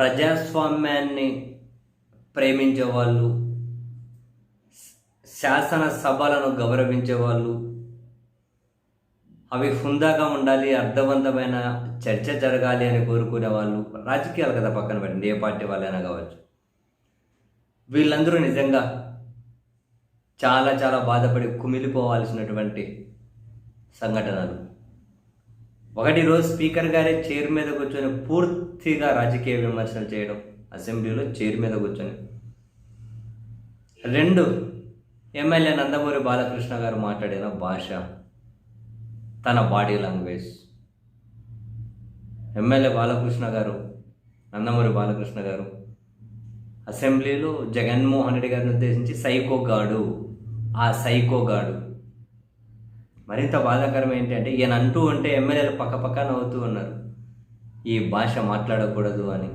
ప్రజాస్వామ్యాన్ని ప్రేమించే వాళ్ళు శాసన సభలను గౌరవించే వాళ్ళు అవి హుందాగా ఉండాలి అర్థవంతమైన చర్చ జరగాలి అని కోరుకునే వాళ్ళు రాజకీయాలు కదా పక్కన పెట్టండి ఏ పార్టీ వాళ్ళైనా కావచ్చు. వీళ్ళందరూ నిజంగా చాలా చాలా బాధపడి కుమిలిపోవాల్సినటువంటి సంఘటనలు. ఒకటి రోజు స్పీకర్ గారే చైర్ మీద కూర్చొని పూర్తిగా రాజకీయ విమర్శలు చేయడం అసెంబ్లీలో చైర్ మీద కూర్చొని. రెండు ఎమ్మెల్యే నందమూరి బాలకృష్ణ గారు మాట్లాడిన భాష తన బాడీ లాంగ్వేజ్. ఎమ్మెల్యే బాలకృష్ణ గారు నందమూరి బాలకృష్ణ గారు అసెంబ్లీలో జగన్మోహన్ రెడ్డి గారిని ఉద్దేశించి సైకో గాడు ఆ సైకో గాడు. మరింత బాధాకరం ఏంటంటే ఈయన అంటూ ఉంటే ఎమ్మెల్యేలు పక్క పక్క నవ్వుతూ ఉన్నారు. ఈ భాష మాట్లాడకూడదు అని.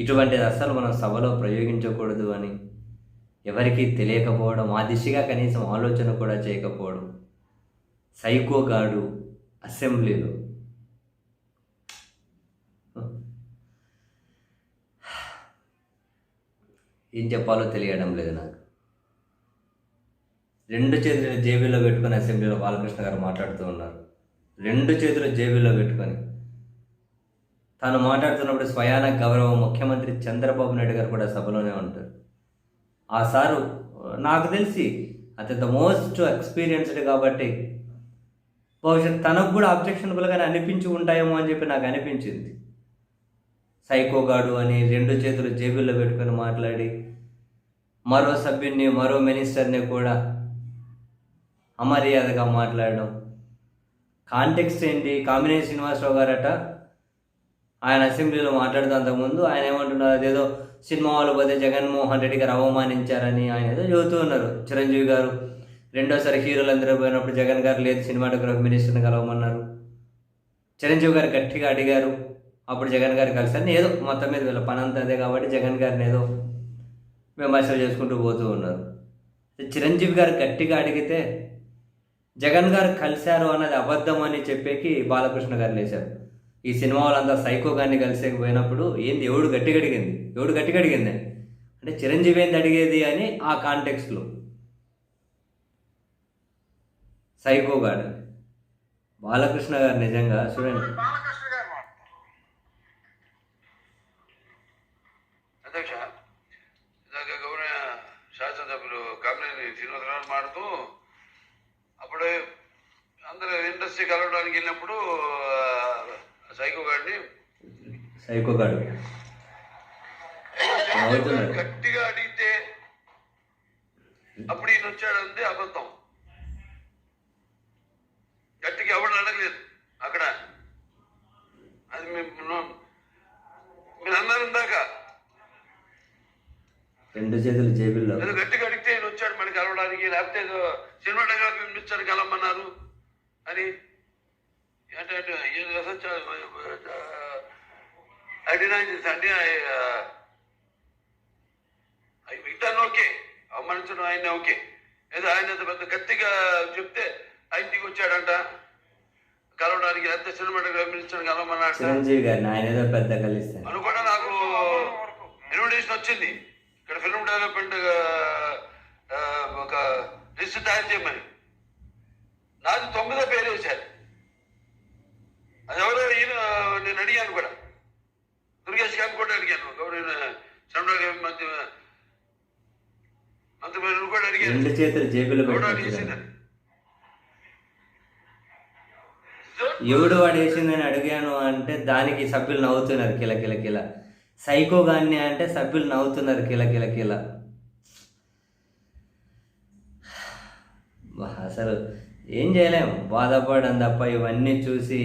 ఇటువంటిది అస్సలు మనం సభలో ప్రయోగించకూడదు అని. ఎవరికీ తెలియకపోవడం ఆ దిశగా కనీసం ఆలోచన కూడా చేయకపోవడం. సైకోగాడు అసెంబ్లీలో. ఏం చెప్పాలో తెలియడం లేదు నాకు. రెండు చేతులు జేబీలో పెట్టుకొని అసెంబ్లీలో బాలకృష్ణ గారు మాట్లాడుతూ ఉన్నారు. రెండు చేతులు జేబీలో పెట్టుకొని. తాను మాట్లాడుతున్నప్పుడు స్వయాన గౌరవ ముఖ్యమంత్రి చంద్రబాబు నాయుడు గారు కూడా సభలోనే ఉంటారు. ఆ సారు నాకు తెలిసి అత్యంత మోస్ట్ ఎక్స్పీరియన్స్డ్ కాబట్టి బహుశా తనకు కూడా అబ్జెక్షన్బుల్గానే అనిపించి ఉంటాయేమో అని చెప్పి నాకు అనిపించింది. సైకోగాడు అని రెండు చేతులు జేబుల్లో పెట్టుకొని మాట్లాడి మరో సభ్యుడిని మరో మినిస్టర్ని కూడా అమర్యాదగా మాట్లాడడం. కాంటెక్స్ట్ ఏంటి? కామినేని శ్రీనివాసరావు గారట? ఆయన అసెంబ్లీలో మాట్లాడుతూ అంతకుముందు ఆయన ఏమంటున్నారు? అదేదో సినిమా వాళ్ళు పోతే జగన్మోహన్ రెడ్డి గారు అవమానించారని ఆయన ఏదో చెబుతూ ఉన్నారు. చిరంజీవి గారు రెండోసారి హీరోలు అందరూ పోయినప్పుడు జగన్ గారు లేదు సినిమాటోగ్రఫీ మినిస్టర్ని కలవమన్నారు. చిరంజీవి గారు గట్టిగా అడిగారు. అప్పుడు జగన్ గారు కలిసారని ఏదో మొత్తం మీద వీళ్ళ పని అంతా అదే కాబట్టి జగన్ గారిని ఏదో విమర్శలు చేసుకుంటూ పోతూ ఉన్నారు. చిరంజీవి గారు గట్టిగా అడిగితే జగన్ గారు కలిశారు అన్నది అబద్ధం అని చెప్పేకి బాలకృష్ణ గారు లేచారు. ఈ సినిమా వాళ్ళంతా సైకో గారిని కలిసేకి పోయినప్పుడు ఏంది ఎవడు గట్టిగడిగింది ఎవడు గట్టి కడిగింది అంటే చిరంజీవి ఏంది అడిగేది అని ఆ కాంటెక్స్లో సైకో గారు బాలకృష్ణ గారు నిజంగా చూడండి. అధ్యక్ష గౌరవ శాసనసభ్యులు కామినేని శ్రీనివాసరావు మాడుతూ అప్పుడే అందరూ ఇండస్ట్రీ కలవడానికి వెళ్ళినప్పుడు సైకో గారిని సైకో గారు. గట్టిగా అడిగితే అప్పుడు ఈయన వచ్చాడంటే అబద్ధం. గట్టిగా ఎవరు అడగలేదు అక్కడ. అది మేము మీరు అన్నారు ఇందాక. రెండు చేతులు జేబుల్లో. గట్టిగా మనకి కలవడానికి లేకపోతే ఏదో సినిమాటోగ్రఫీ పిలిచారు కలవమన్నారు. అని అంటే మిగతాన్ని ఓకే అవమానించడం ఆయన ఓకే. ఏదో ఆయన పెద్ద గట్టిగా చెప్తే ఆయన దిగి వచ్చాడంట. కలవడానికి లేకపోతే సినిమాటోగ్రఫీ పిలిచాడు కలవమన్నాడు చిరంజీవి గారిని ఆయన ఏదో పెద్ద కలిస్తాను అని కూడా నాకు ఇన్విటేషన్ వచ్చింది. ఇక్కడ ఫిల్మ్ డెవలప్మెంట్ లిస్ట్ తయారు చేయమని నాది తొమ్మిదో పేరు వేశారు. అది ఎవరో ఈయన నేను అడిగాను కూడా. దుర్గేష్ గారిని కూడా అడిగాను. గౌరవ చంద్రబాబు మంత్రి మంత్రి కూడా అడిగాను. ఎవడు వాడు వేసిందని అడిగాను అంటే దానికి సభ్యులు నవ్వుతున్నారు. కిల కిల కిల. సైకో గాన్ని అంటే సభ్యులు నవ్వుతున్నారు. కిల కిల కిల. అసలు ఏం చేయలేం. బాధపడడం తప్ప ఇవన్నీ చూసి